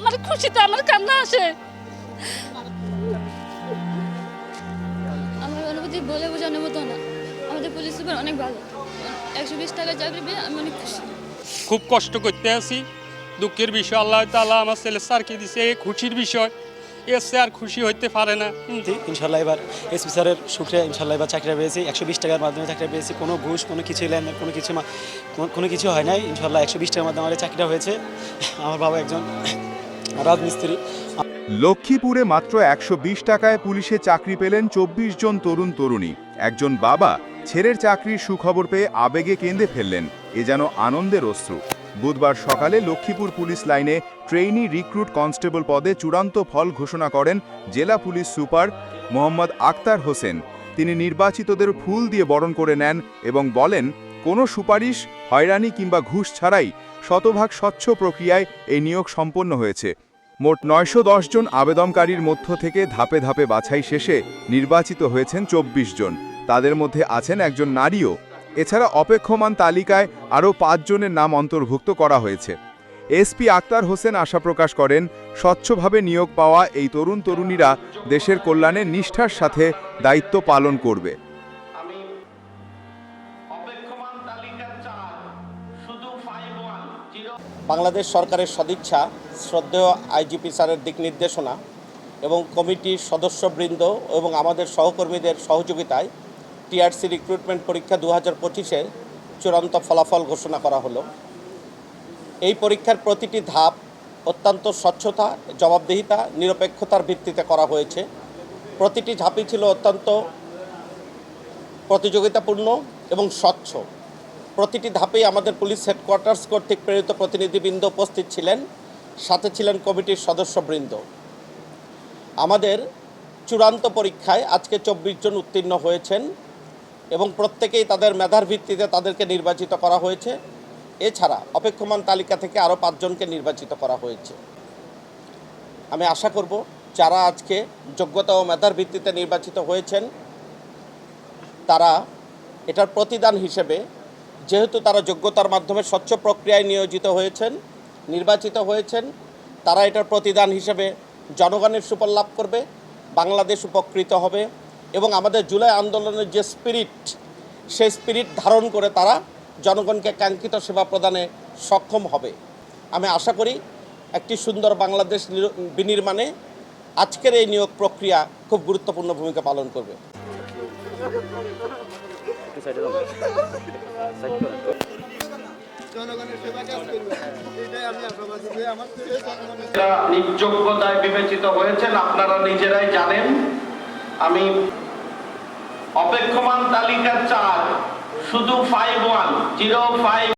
আমার খুশিতে আমার কান্না আসে। আমার অনুভূতি বলে বোঝানোর মতো না। আমাদের পুলিশ সুপার অনেক ভালো। একশো বিশ টাকা চাকরি পেয়ে আমি অনেক খুশি। খুব কষ্ট করতে আছি। দুঃখের বিষয় আল্লাহ তাআলা আমার ছেলে স্যারকে দিছে। এই খুশির বিষয়। এসে আর খুশি হইতে পারে না। ইনশাল্লাহ এবার এসপি স্যারের শুক্রিয়া ইনশাল্লাহ এবার চাকরি পেয়েছি। একশো বিশ টাকার মাধ্যমে চাকরি পেয়েছি। কোনো ঘুষ কোনো কিছু লেনদেন কোনো কিছু মা- কোনো- কোনো কিছু হয় নাই। ইনশাল্লাহ একশো বিশ টাকার মাধ্যমে আমার চাকরিটা হয়েছে। আমার বাবা একজন রাজমিস্ত্রি। লক্ষ্মীপুরে মাত্র একশো বিশ টাকায় পুলিশে চাকরি পেলেন চব্বিশ জন তরুণ তরুণী। একজন বাবা ছেলের চাকরির সুখবর পেয়ে আবেগে কেঁদে ফেললেন। এ যেন আনন্দের অশ্রু। বুধবার সকালে লক্ষ্মীপুর পুলিশ লাইনে ট্রেইনি রিক্রুট কনস্টেবল পদে চূড়ান্ত ফল ঘোষণা করেন জেলা পুলিশ সুপার মোহাম্মদ আক্তার হোসেন। তিনি নির্বাচিতদের ফুল দিয়ে বরণ করে নেন এবং বলেন, কোনো সুপারিশ, হয়রানি কিংবা ঘুষ ছাড়াই শতভাগ স্বচ্ছ প্রক্রিয়ায় এই নিয়োগ সম্পন্ন হয়েছে। মোট নয়শো দশ জন আবেদনকারীর মধ্য থেকে ধাপে ধাপে বাছাই শেষে নির্বাচিত হয়েছেন চব্বিশ জন। তাদের মধ্যে আছেন একজন নারীও। এছাড়া অপেক্ষমান তালিকায় আরও পাঁচজনের নাম অন্তর্ভুক্ত করা হয়েছে। এসপি আক্তার হোসেন আশা প্রকাশ করেন, স্বচ্ছভাবে নিয়োগ পাওয়া এই তরুণ তরুণীরা দেশের কল্যাণে নিষ্ঠার সাথে দায়িত্ব পালন করবে। বাংলাদেশ সরকারের সদিচ্ছা, শ্রদ্ধেয় আইজিপি স্যারের দিক নির্দেশনা এবং কমিটির সদস্যবৃন্দ এবং আমাদের সহকর্মীদের সহযোগিতায় টিআরসি রিক্রুটমেন্ট পরীক্ষা দু হাজার পঁচিশের চূড়ান্ত ফলাফল ঘোষণা করা হলো। এই পরীক্ষার প্রতিটি ধাপ অত্যন্ত স্বচ্ছতা, জবাবদিহিতা, নিরপেক্ষতার ভিত্তিতে করা হয়েছে। প্রতিটি ধাপই ছিল অত্যন্ত প্রতিযোগিতাপূর্ণ এবং স্বচ্ছ। প্রতিটি ধাপেই আমাদের পুলিশ হেডকোয়ার্টার্স কর্তৃক প্রেরিত প্রতিনিধিবৃন্দ উপস্থিত ছিলেন। সাথে ছিলেন কমিটির সদস্যবৃন্দ। আমাদের চূড়ান্ত পরীক্ষায় আজকে চব্বিশ জন উত্তীর্ণ হয়েছেন এবং প্রত্যেকেই তাদের মেধার ভিত্তিতে তাদেরকে নির্বাচিত করা হয়েছে। এছাড়া অপেক্ষমান তালিকা থেকে আরও পাঁচজনকে নির্বাচিত করা হয়েছে। আমি আশা করব যারা আজকে যোগ্যতা ও মেধার ভিত্তিতে নির্বাচিত হয়েছেন, তারা এটার প্রতিদান হিসেবে যেহেতু তারা যোগ্যতার মাধ্যমে স্বচ্ছ প্রক্রিয়ায় নিয়োজিত হয়েছেন, নির্বাচিত হয়েছেন, তারা এটার প্রতিদান হিসেবে জনগণের সুফল লাভ করবে, বাংলাদেশ উপকৃত হবে এবং আমাদের জুলাই আন্দোলনের যে স্পিরিট সেই স্পিরিট ধারণ করে তারা জনগণকে কাঙ্ক্ষিত সেবা প্রদানে সক্ষম হবে। আমি আশা করি একটি সুন্দর বাংলাদেশ নির- বিনির্মাণে আজকের এই নিয়োগ প্রক্রিয়া খুব গুরুত্বপূর্ণ ভূমিকা পালন করবে। যারা করে নিযোগ্যতায় বিবেচিত হয়েছেন, আপনারা নিজেরাই জানেন, আমি অপেক্ষমান তালিকা চার, শুধু ফাইভ ওয়ান জিরো ফাইভ